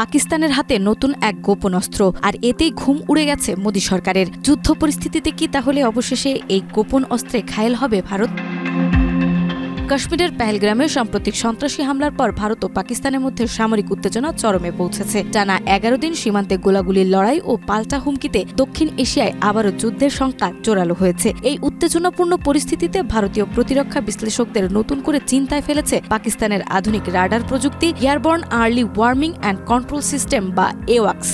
পাকিস্তানের হাতে নতুন এক গোপন অস্ত্র, আর এতেই ঘুম উড়ে গেছে মোদী সরকারের। যুদ্ধ পরিস্থিতিতে কি তাহলে অবশেষে এই গোপন অস্ত্রে ঘায়েল হবে ভারত? কাশ্মীরের পেহেলগ্রামে সাম্প্রতিক সন্ত্রাসী হামলার পর ভারত ও পাকিস্তানের মধ্যে সামরিক উত্তেজনা চরমে পৌঁছেছে। টানা এগারো দিন সীমান্তে গোলাগুলির লড়াই ও পাল্টা হুমকিতে দক্ষিণ এশিয়ায় আবারও যুদ্ধের সংখ্যা জোরালো হয়েছে। এই উত্তেজনাপূর্ণ পরিস্থিতিতে ভারতীয় প্রতিরক্ষা বিশ্লেষকদের নতুন করে চিন্তায় ফেলেছে পাকিস্তানের আধুনিক রাডার প্রযুক্তি, airborne early warning and control system বা এওয়াক্স।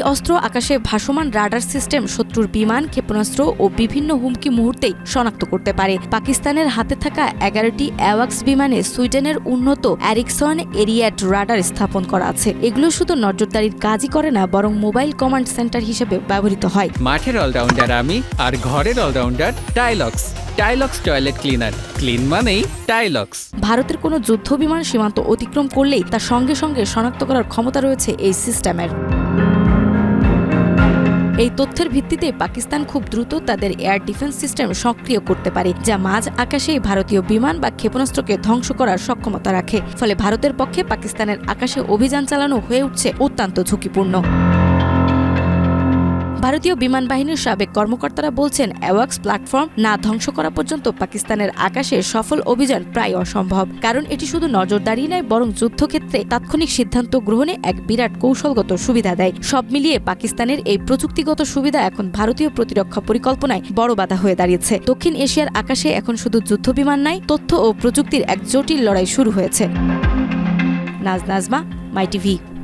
এই অস্ত্র আকাশে ভাসমান রাডার সিস্টেম শত্রুর বিমান ক্ষেপণাস্ত্র ও বিভিন্ন হুমকি মুহূর্তেই শনাক্ত করতে পারে। পাকিস্তানের হাতে থাকা এগারোটি অ্যাওয়াক্স বিমানে সুইডেনের উন্নত অ্যারিকসন এরিয়াড রাডার স্থাপন করা আছে। এগুলো শুধু নজরদারির কাজই করে না বরং মোবাইল কমান্ড সেন্টার হিসেবে ব্যবহৃত হয়। মাঠের অলরাউন্ডার আমি আর ঘরের allrounder Tylox. Tylox toilet cleaner. Clean মানেই টাইলক্স। ভারতের কোনো যুদ্ধ বিমান সীমান্ত অতিক্রম করলেই তা সঙ্গে সঙ্গে শনাক্ত করার ক্ষমতা রয়েছে এই সিস্টেমের। এই তথ্যের ভিত্তিতে পাকিস্তান খুব দ্রুত তাদের এয়ার ডিফেন্স সিস্টেম সক্রিয় করতে পারে, যা মাঝ আকাশে ভারতীয় বিমান বা ক্ষেপণাস্ত্রকে ধ্বংস করার সক্ষমতা রাখে। ফলে ভারতের পক্ষে পাকিস্তানের আকাশে অভিযান চালানো হয়ে উঠছে অত্যন্ত ঝুঁকিপূর্ণ। ভারতীয় বিমান বাহিনীর সাবেক কর্মকর্তারা বলছেন, অ্যাওয়াক্স প্ল্যাটফর্ম না ধ্বংস করা পর্যন্ত পাকিস্তানের আকাশে সফল অভিযান প্রায় অসম্ভব। কারণ এটি শুধু নজরদারি নয়, বরং যুদ্ধক্ষেত্রে তাৎক্ষণিক সিদ্ধান্ত গ্রহণে এক বিরাট কৌশলগত সুবিধা দেয়। সব মিলিয়ে পাকিস্তানের এই প্রযুক্তিগত সুবিধা এখন ভারতীয় প্রতিরক্ষা পরিকল্পনায় বড় বাধা হয়ে দাঁড়িয়েছে। দক্ষিণ এশিয়ার আকাশে এখন শুধু যুদ্ধ বিমান নাই, তথ্য ও প্রযুক্তির এক জটিল লড়াই শুরু হয়েছে। Naz Nazma, my TV.